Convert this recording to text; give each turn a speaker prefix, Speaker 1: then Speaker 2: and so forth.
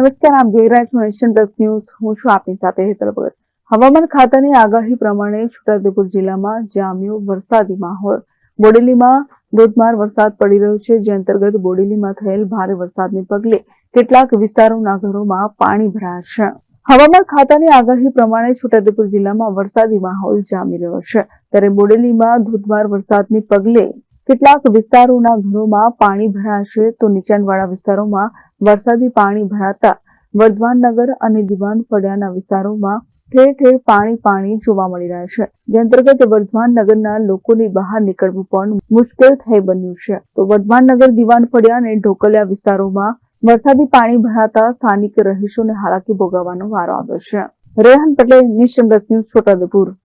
Speaker 1: નમસ્કાર, આપ જોઈ રહ્યા છો નેશન પ્લસ ન્યૂઝ. હું છું આપની સાથે હેતલ ભગત. હવામાન ખાતાની આગાહી પ્રમાણે છોટાઉદેપુર જિલ્લામાં જામ્યો વરસાદી માહોલ. બોડેલીમાં ધોધમાર વરસાદ પડી રહ્યો છે, જે અંતર્ગત બોડેલીમાં થયેલ ભારે વરસાદને પગલે કેટલાક વિસ્તારોના ઘરોમાં પાણી ભરાયા છે. હવામાન ખાતાની આગાહી પ્રમાણે છોટાઉદેપુર જિલ્લામાં વરસાદી માહોલ જામી રહ્યો છે. ત્યારે બોડેલીમાં ધોધમાર વરસાદને પગલે કેટલાક વિસ્તારોના ઘરોમાં પાણી ભરાયા છે તો નીચાણવાળા વિસ્તારોમાં વરસાદી પાણી ભરાતા વર્ધમાનનગર અને દિવાન ફળિયાના વિસ્તારોમાં ઠેર ઠેર પાણી પાણી જોવા મળી રહ્યા છે. જે અંતર્ગત વર્ધમાનનગરના લોકોને બહાર નીકળવું પણ મુશ્કેલ થઈ બન્યું છે. તો વર્ધમાનનગર દિવાન ફળિયા અને ઢોકલિયા વિસ્તારોમાં વરસાદી પાણી ભરાતા સ્થાનિક રહીશોને હાલાકી ભોગવવાનો વારો આવ્યો છે. Rehan Patel plus news, Chhota Udepur.